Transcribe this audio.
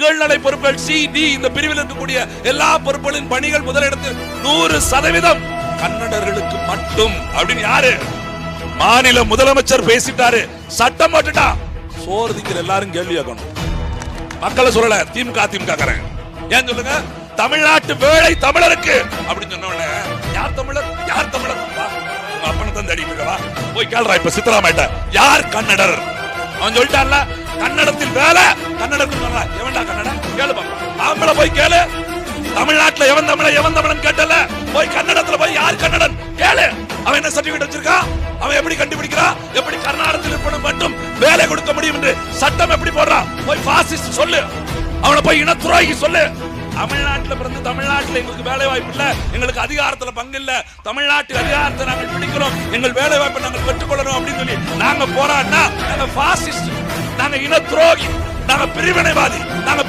கீழ்நிலை பொறுப்புகள் C D இந்த பிரிவில் இருக்கக்கூடிய எல்லா பொறுப்புகளின் பணிகள் முதலிடத்தில் நூறு சதவீதம் கன்னடர்களுக்கு மட்டும். அப்படின்னு யாரு? மாநில முதலமைச்சர் பேசிட்டாரு. சட்டம் போட்டுட்டா? சோறு திங்கிற எல்லாரும் கேள்வி கேட்கணும். மக்களை சொல்லல திமுக திமுக ஏன் சொல்லுங்க? தமிழ்நாட்டு வேலை தமிழருக்கு. அப்படின்னு சொன்ன உடனே யார் தமிழர்? யார் தமிழர்? உங்க அப்பனை தான் தேடிட்டு போய் கேள்றா இப்ப சித்தராமைட்ட யார் கன்னடர்? அவன் சொல்லிட்டான்ல கன்னடத்தில் வேலை கன்னடத்தில் வேலை எவன்டா கன்னடம்? கேளு பாப்பா. போய் கேளு. தமிழ்நாட்டுல எவன் தமிழன் எவன் தமிழன் கேட்டல? போய் கன்னடத்துல போய் யார் கன்னடன்? கேளு. அவன் என்ன சர்டிபிகேட் வச்சிருக்கான் அவன் எப்படி கண்டுபிடிக்கிறான்? எப்படி கர்நாடகத்தில் இருப்பவனுக்கு மட்டும் வேலை கொடுக்க முடியும் என்று சட்டம் எப்படி போடுறான்? போய் பாசிஸ்ட் சொல்லு. அவனை போய் இனத்துறைக்கு சொல்லு. தமிழ்நாட்டுல பிறந்து தமிழ்நாட்டுல எங்களுக்கு வேலை வாய்ப்பு இல்ல. எங்களுக்கு அதிகாரத்துல பங்கு இல்ல. தமிழ்நாட்டு அதிகாரத்தை நாங்கள் பிடிக்கிறோம். எங்கள் வேலை வாய்ப்பை நாங்கள் பெற்றுக்கொள்ளணும் அப்படின்னு சொல்லி நாங்க போராடினா நாங்க பாசிஸ்ட் நாங்க இன துரோகி நாங்க பிரிவினைவாதி நாங்க